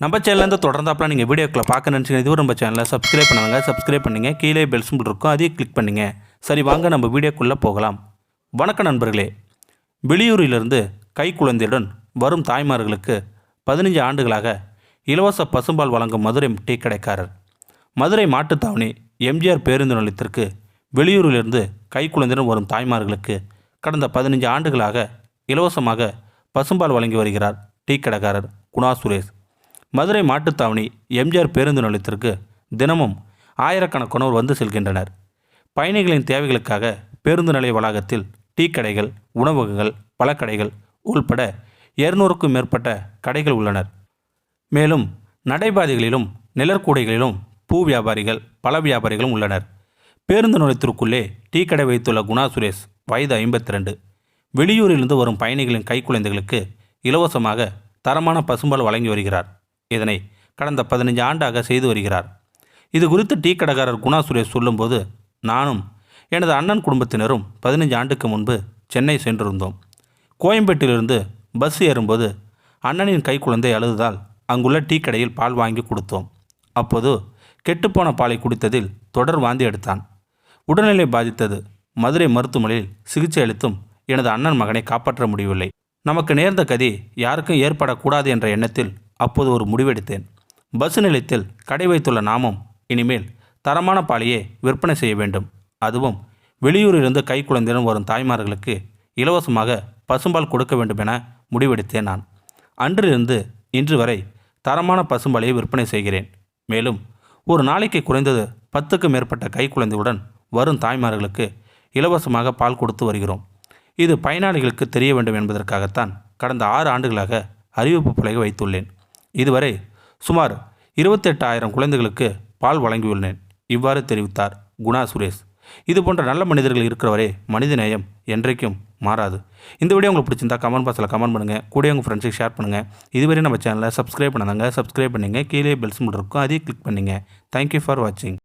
நம்ம சேனல்லேருந்து தொடர்ந்தாப்புல நீங்கள் வீடியோக்களை பார்க்க நினச்சிங்க இதுவும் நம்ம சேனலை சப்ஸ்கிரைப் பண்ணுவாங்க சப்ஸ்கிரைப் பண்ணுங்கள் கீழே பெல் சிம்பிள் இருக்கும் அதையும் கிளிக் பண்ணுங்கள் சரி வாங்க நம்ம வீடியோக்குள்ளே போகலாம். வணக்கம் நண்பர்களே. வெளியூரிலிருந்து கை குழந்தையுடன் வரும் தாய்மார்களுக்கு பதினஞ்சு ஆண்டுகளாக இலவச பசும்பால் வழங்கும் மதுரை டீ கடைக்காரர். மதுரை மாட்டுத்தாவணி எம்ஜிஆர் பேருந்து நிலையத்திற்கு வெளியூரிலிருந்து கை குழந்தையுடன் வரும் தாய்மார்களுக்கு கடந்த பதினஞ்சு ஆண்டுகளாக இலவசமாக பசும்பால் வழங்கி வருகிறார் டீ கடைக்காரர் குணா சுரேஷ். மதுரை மாட்டுத்தாவணி எம்ஜிஆர் பேருந்து நிலையத்திற்கு தினமும் ஆயிரக்கணக்கானோர் வந்து செல்கின்றனர். பயணிகளின் தேவைகளுக்காக பேருந்து நிலைய வளாகத்தில் டீ கடைகள் உணவகங்கள் பழக்கடைகள் உள்பட இருநூறுக்கும் மேற்பட்ட கடைகள் உள்ளனர். மேலும் நடைபாதைகளிலும் நிழற்கூடைகளிலும் பூ வியாபாரிகள் பல வியாபாரிகளும் உள்ளனர். பேருந்து நிலையத்திற்குள்ளே டீ கடை வைத்துள்ள குணா சுரேஷ் வயது ஐம்பத்தி ரெண்டு வெளியூரிலிருந்து வரும் பயணிகளின் கைக்குழந்தைகளுக்கு இலவசமாக தரமான பசும்பால் வழங்கி வருகிறார். இதனை கடந்த பதினஞ்சு ஆண்டாக செய்து வருகிறார். இது குறித்து டீ கடைக்காரர் குணா சுரேஷ் சொல்லும்போது நானும் எனது அண்ணன் குடும்பத்தினரும் பதினஞ்சு ஆண்டுக்கு முன்பு சென்னை சென்றிருந்தோம். கோயம்பேட்டிலிருந்து பஸ் ஏறும்போது அண்ணனின் கைக்குழந்தை அழுததால் அங்குள்ள டீ கடையில் பால் வாங்கி கொடுத்தோம். அப்போது கெட்டுப்போன பாலை குடித்ததில் தொடர் வாந்தி எடுத்தான். உடல்நிலை பாதித்தது. மதுரை மருத்துவமனையில் சிகிச்சை அளித்தும் எனது அண்ணன் மகனை காப்பாற்ற முடியவில்லை. நமக்கு நேர்ந்த கதி யாருக்கும் ஏற்படக்கூடாது என்ற எண்ணத்தில் அப்போது ஒரு முடிவெடுத்தேன். பஸ் நிலையத்தில் கடை வைத்துள்ள நாமும் இனிமேல் தரமான பாலையே விற்பனை செய்ய வேண்டும். அதுவும் வெளியூரிலிருந்து கை குழந்தையுடன் வரும் தாய்மார்களுக்கு இலவசமாக பசும்பால் கொடுக்க வேண்டும் என முடிவெடுத்தேன் நான். அன்றிலிருந்து இன்று வரை தரமான பசும்பாலையை விற்பனை செய்கிறேன். மேலும் ஒரு நாளைக்கு குறைந்தது பத்துக்கு மேற்பட்ட கை குழந்தையுடன் வரும் தாய்மார்களுக்கு இலவசமாக பால் கொடுத்து வருகிறோம். இது பயனாளிகளுக்கு தெரிய வேண்டும் என்பதற்காகத்தான் கடந்த ஆறு ஆண்டுகளாக அறிவிப்பு பலகை வைத்துள்ளேன். இதுவரை சுமார் இருபத்தெட்டாயிரம் குழந்தைகளுக்கு பால் வழங்கியுள்ளேன். இவ்வாறு தெரிவித்தார் குணா சுரேஷ். இது போன்ற நல்ல மனிதர்கள் இருக்கிறவரே மனிதநேயம் என்றைக்கும் மாறாது. இந்த வீடியோ உங்களுக்கு பிடிச்சிருந்தா கமெண்ட் பாக்ஸில் கமெண்ட் பண்ணுங்கள் கூட உங்கள் ஃப்ரெண்ட்ஸுக்கு ஷேர் பண்ணுங்கள் இதுவரை நம்ம சேனலை சப்ஸ்கிரைப் பண்ணாதாங்க சப்ஸ்கிரைப் பண்ணிங்க. கீழே பெல்ஸ் மட்டும் இருக்கும். அதையும் கிளிக் பண்ணுங்கள் தேங்க்யூ ஃபார் வாட்சிங்